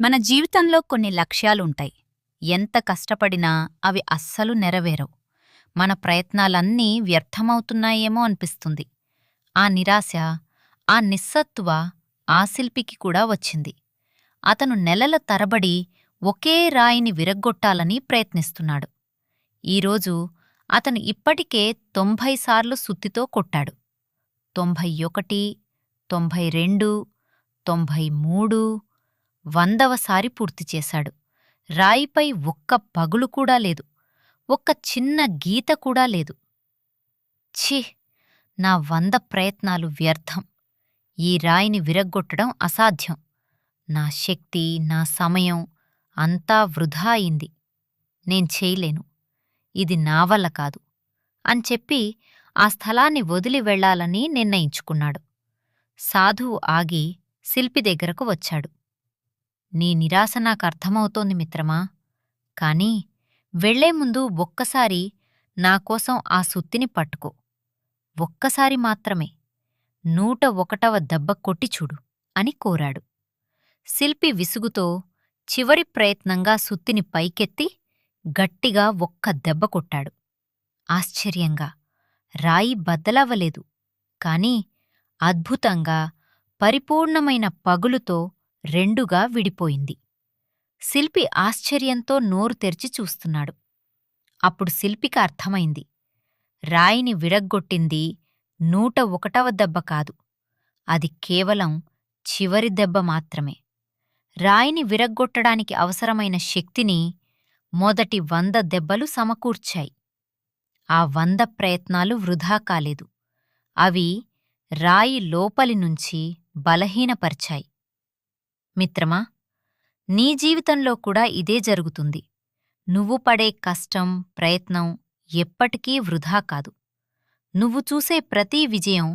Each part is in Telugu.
మన జీవితంలో కొన్ని లక్ష్యాలుంటాయి. ఎంత కష్టపడినా అవి అస్సలు నెరవేరవు. మన ప్రయత్నాలన్నీ వ్యర్థమవుతున్నాయేమో అనిపిస్తుంది. ఆ నిరాశ ఆ నిస్సత్తువ ఆ శిల్పికి కూడా వచ్చింది. అతను నెలల తరబడి ఒకే రాయిని విరగ్గొట్టాలని ప్రయత్నిస్తున్నాడు. ఈరోజు అతను ఇప్పటికే తొంభై సార్లు సుత్తితో కొట్టాడు. తొంభై ఒకటి తొంభై రెండు తొంభై మూడు వందవసారి పూర్తి చేశాడు. రాయిపై ఒక్క పగులు కూడా లేదు. ఒక్క చిన్న గీత కూడా లేదు. ఛీ! నా వంద ప్రయత్నాలు వ్యర్థం. ఈ రాయిని విరగ్గొట్టడం అసాధ్యం. నా శక్తి నా సమయం అంతా వృధా అయింది. నేను చేయలేను. ఇది నా వల్ల కాదు అని చెప్పి ఆ స్థలాన్ని వదిలి వెళ్ళాలని నిర్ణయించుకున్నాడు. సాధువు ఆగి శిల్పి దగ్గరకు వచ్చాడు. నీ నిరాశ నాకర్థమవుతోంది మిత్రమా? కాని వెళ్ళే ముందు ఒక్కసారి నాకోసం ఆ సుత్తిని పట్టుకో. ఒక్కసారి మాత్రమే. నూట ఒకటవ దెబ్బ కొట్టి చూడు అని కోరాడు. శిల్పి విసుగుతో చివరి ప్రయత్నంగా సుత్తిని పైకెత్తి గట్టిగా ఒక్క దెబ్బ కొట్టాడు. ఆశ్చర్యంగా. రాయి బద్దలవ్వలేదు. కాని అద్భుతంగా పరిపూర్ణమైన పగులుతో రెండుగా విడిపోయింది. శిల్పి ఆశ్చర్యంతో నోరు తెరిచి చూస్తున్నాడు. అప్పుడు శిల్పికి అర్థమైంది. రాయిని విడగ్గొట్టింది నూట ఒకటవ దెబ్బ కాదు. అది కేవలం చివరి దెబ్బ మాత్రమే. రాయిని విరగ్గొట్టడానికి అవసరమైన శక్తిని మొదటి వంద దెబ్బలు సమకూర్చాయి. ఆ వంద ప్రయత్నాలు వృధా కాలేదు. అవి రాయి లోపలి నుంచి బలహీనపరిచాయి. మిత్రమా నీ జీవితంలో కూడా ఇదే జరుగుతుంది. నువ్వు పడే కష్టం ప్రయత్నం ఎప్పటికీ వృధా కాదు. నువ్వు చూసే ప్రతి విజయం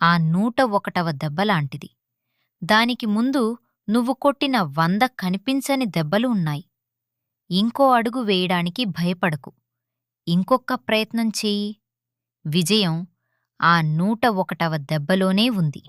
ఆ నూట ఒకటవ దెబ్బలాంటిది దానికి ముందు నువ్వు కొట్టిన వంద కనిపించని దెబ్బలు ఉన్నాయి. ఇంకో అడుగు వేయడానికి భయపడకు. ఇంకొక్క ప్రయత్నం చెయ్యి విజయం ఆ నూట ఒకటవ దెబ్బలోనే ఉంది.